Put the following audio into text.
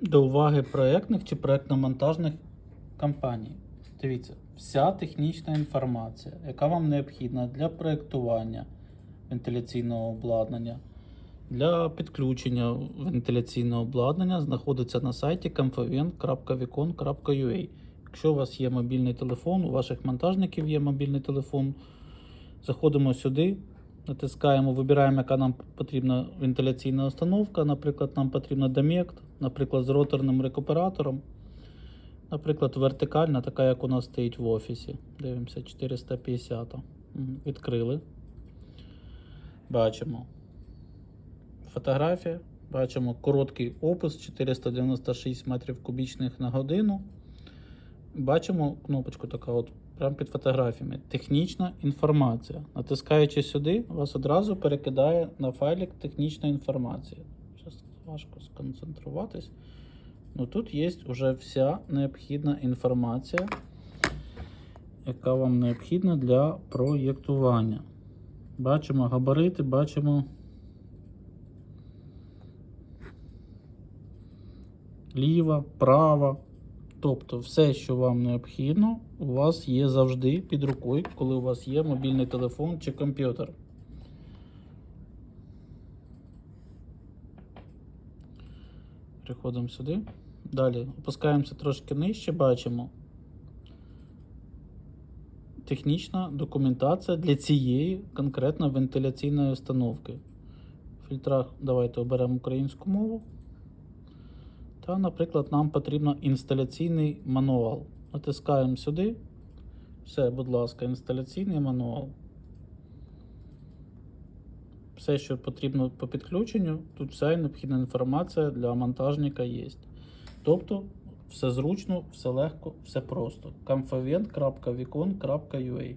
До уваги проєктних чи проєктно-монтажних компаній. Дивіться, вся технічна інформація, яка вам необхідна для проєктування вентиляційного обладнання, для підключення вентиляційного обладнання, знаходиться на сайті comfavent.vicon.ua. Якщо у вас є мобільний телефон, у ваших монтажників є мобільний телефон, заходимо сюди, натискаємо, вибираємо, яка нам потрібна вентиляційна установка. Наприклад, нам потрібна Домект, наприклад, з роторним рекуператором. Наприклад, вертикальна, така, як у нас стоїть в офісі. Дивимося, 450. Відкрили. Бачимо. Фотографія. Бачимо короткий опис 496 метрів кубічних на годину. Бачимо кнопочку така от прямо під фотографіями. Технічна інформація. Натискаючи сюди, вас одразу перекидає на файлик технічна інформація. Зараз важко сконцентруватись. Ну тут є вже вся необхідна інформація, яка вам необхідна для проєктування. Бачимо габарити, бачимо ліва, права. Тобто все, що вам необхідно, у вас є завжди під рукою, коли у вас є мобільний телефон чи комп'ютер. Переходимо сюди. Далі опускаємося трошки нижче, бачимо. Технічна документація для цієї конкретно вентиляційної установки. В фільтрах давайте оберемо українську мову. Та, наприклад, нам потрібно інсталяційний мануал. Натискаємо сюди. Все, будь ласка, інсталяційний мануал. Все, що потрібно по підключенню, тут вся необхідна інформація для монтажника є. Тобто, все зручно, все легко, все просто. comfavent.vicon.ua